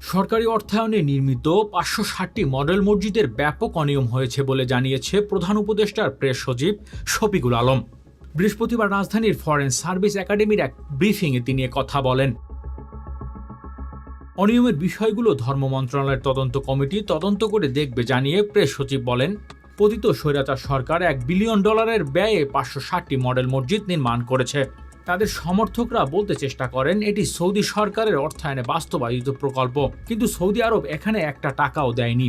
সরকারি অর্থায়নে নির্মিত পাঁচশো ষাটটি মডেল মসজিদের ব্যাপক অনিয়ম হয়েছে বলে জানিয়েছে প্রধান উপদেষ্টার প্রেস সচিব শফিকুল আলম। বৃহস্পতিবার রাজধানীর ফরেন সার্ভিস একাডেমির এক ব্রিফিংয়ে তিনি কথা বলেন। অনিয়মের বিষয়গুলো ধর্ম মন্ত্রণালয়ের তদন্ত কমিটি তদন্ত করে দেখবে জানিয়ে প্রেস সচিব বলেন, পতিত স্বৈরাচার সরকার এক বিলিয়ন ডলারের ব্যয়ে পাঁচশো ষাটটি মডেল মসজিদ নির্মাণ করেছে। তাদের সমর্থকরা বলতে চেষ্টা করেন, এটি সৌদি সরকারের অর্থায়নে বাস্তবায়িত প্রকল্প। কিন্তু সৌদি আরব এখানে একটা টাকাও দেয়নি।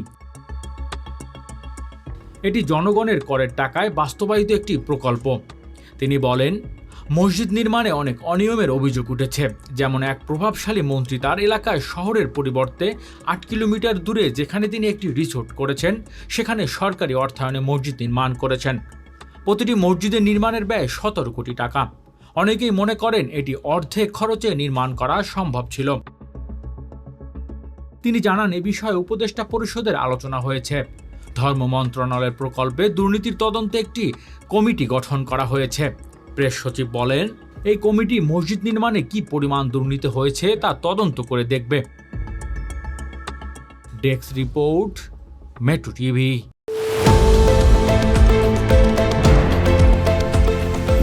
এটি জনগণের করের টাকায় বাস্তবায়িত একটি প্রকল্প। তিনি বলেন, মসজিদ নির্মাণে অনেক অনিয়মের অভিযোগ উঠেছে। যেমন এক প্রভাবশালী মন্ত্রী তার এলাকায় শহরের পরিবর্তে আট কিলোমিটার দূরে যেখানে তিনি একটি রিসোর্ট করেছেন, সেখানে সরকারি অর্থায়নে মসজিদ নির্মাণ করেছেন। প্রতিটি মসজিদের নির্মাণের ব্যয় সতেরো কোটি টাকা। অনেকেই মনে করেন এটি অর্ধেক খরচে নির্মাণ করা সম্ভব ছিল। তিনি জানান, এ বিষয়ে উপদেষ্টা পরিষদের আলোচনা হয়েছে। ধর্ম মন্ত্রণালয়ের প্রকল্পে দুর্নীতির তদন্তে একটি কমিটি গঠন করা হয়েছে। প্রেস সচিব বলেন, এই কমিটি মসজিদ নির্মাণে কি পরিমাণ দুর্নীতি হয়েছে তা তদন্ত করে দেখবে। Desk report, metro TV.